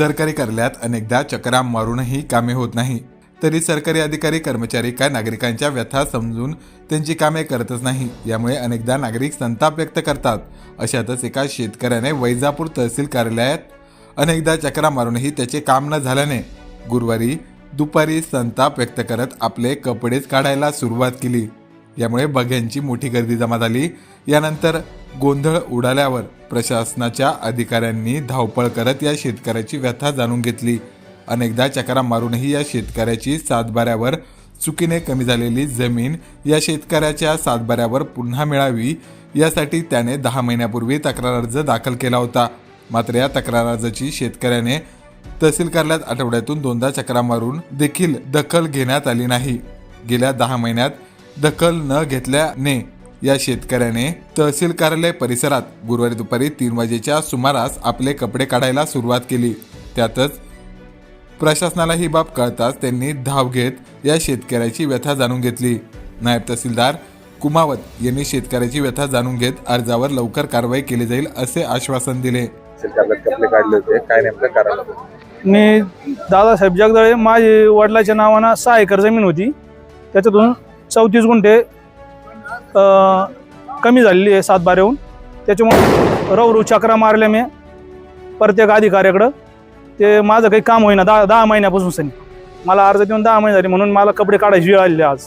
सरकारी कार्यालयात अनेकदा चकरा मारूनही कामे होत नाही. तरी सरकारी अधिकारी कर्मचारी काय नागरिकांच्या व्यथा समजून त्यांची कामे करतच नाही यामुळे अनेकदा नागरिक संताप व्यक्त करतात. अशातच एका शेतकऱ्याने वैजापूर तहसील कार्यालयात अनेकदा चक्रा मारूनही त्याचे काम न झाल्याने गुरुवारी दुपारी संताप व्यक्त करत आपले कपडेच काढायला सुरुवात केली. यामुळे बघ्यांची मोठी गर्दी जमा झाली. यानंतर गोंधळ उडाल्यावर प्रशासनाच्या अधिकाऱ्यांनी धावपळ करत या शेतकऱ्याची व्यथा जाणून घेतली. अनेकदा चक्रा मारूनही या शेतकऱ्याची सातबाऱ्यावर चुकीने कमी झालेली जमीन या शेतकऱ्याच्या सातबाऱ्यावर पुन्हा मिळावी यासाठी त्याने दहा महिन्यापूर्वी तक्रार अर्ज दाखल केला होता. मात्र या तक्रार अर्जाची शेतकऱ्याने तहसील कार्यालयात आठवड्यातून दोनदा चक्रा मारून देखील दखल घेण्यात आली नाही. गेल्या दहा महिन्यात दखल न घेतल्याने या शेतकऱ्याने तहसील कार्यालय परिसरात गुरुवारी दुपारी तीन वाजेच्या सुमारास आपले कपडे काढायला सुरुवात केली. त्यातच प्रशासनाला ही बाब कळताच त्यांनी धाव घेत या शेतकऱ्याची व्यथा जाणून घेतली. नायब तहसीलदार कुमावत यांनी शेतकऱ्याची व्यथा जाणून घेत अर्जावर लवकर कारवाई केली जाईल असे आश्वासन दिले. सरकारला कपडे काढले होते. काय नेमकं कारण होतं? मी दादासाहेब जगदळे माझी वडिलाच्या नावानं सहा एकर जमीन होती. त्याच्यातून चौतीस गुंठे कमी झालेली आहे सातबाऱ्याहून त्याच्यामुळे रवरू चक्रा मारल्या मी प्रत्येक अधिकाऱ्याकडं. ते माझं काही काम होईना दहा दहा महिन्यापासून सनी. मला अर्ज देऊन दहा महिने झाले म्हणून मला कपडे काढायची वेळ आलेली आज.